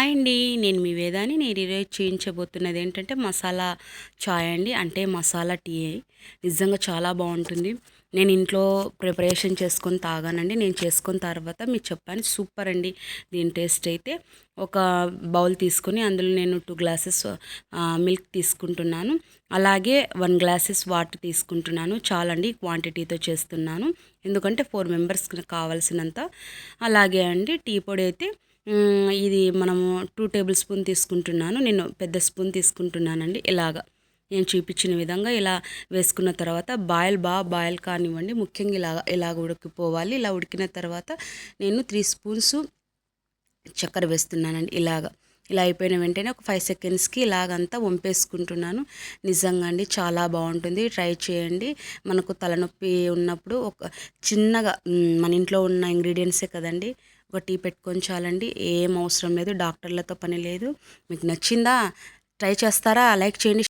Hi అండి. నేను మీ వేదాని. నేను ఈరోజు చేయించబోతున్నది ఏంటంటే మసాలా చాయ్ అండి. అంటే మసాలా టీ. నిజంగా చాలా బాగుంటుంది. నేను ఇంట్లో ప్రిపరేషన్ చేసుకొని తాగానండి. నేను చేసుకున్న తర్వాత మీకు చెప్పాను. సూపర్ అండి. దీని టేస్ట్ అయితే ఒక బౌల్ తీసుకొని అందులో నేను టూ గ్లాసెస్ మిల్క్ తీసుకుంటున్నాను. అలాగే వన్ గ్లాసెస్ వాటర్ తీసుకుంటున్నాను. చాలండి. క్వాంటిటీతో చేస్తున్నాను. ఎందుకంటే ఫోర్ మెంబర్స్కి కావాల్సినంత. అలాగే అండి టీ పొడి అయితే ఇది మనము టూ టేబుల్ స్పూన్ తీసుకుంటున్నాను. నేను పెద్ద స్పూన్ తీసుకుంటున్నానండి. ఇలాగా నేను చూపించిన విధంగా ఇలా వేసుకున్న తర్వాత బాయిల్ బాగా బాయిల్ కానివ్వండి. ముఖ్యంగా ఇలా ఇలాగ ఉడికిపోవాలి. ఇలా ఉడికిన తర్వాత నేను త్రీ స్పూన్స్ చక్కెర వేస్తున్నానండి. ఇలాగ. ఇలా అయిపోయిన వెంటనే ఒక ఫైవ్ సెకండ్స్కి ఇలాగంతా వంపేసుకుంటున్నాను. నిజంగా అండి చాలా బాగుంటుంది. ట్రై చేయండి. మనకు తలనొప్పి ఉన్నప్పుడు ఒక చిన్నగా మన ఇంట్లో ఉన్న ఇంగ్రీడియంట్సే కదండి ఒక టీ పెట్టుకొని చాలండి. ఏం అవసరం లేదు. డాక్టర్లతో పని లేదు. మీకు నచ్చిందా? ట్రై చేస్తారా? లైక్ చేయండి.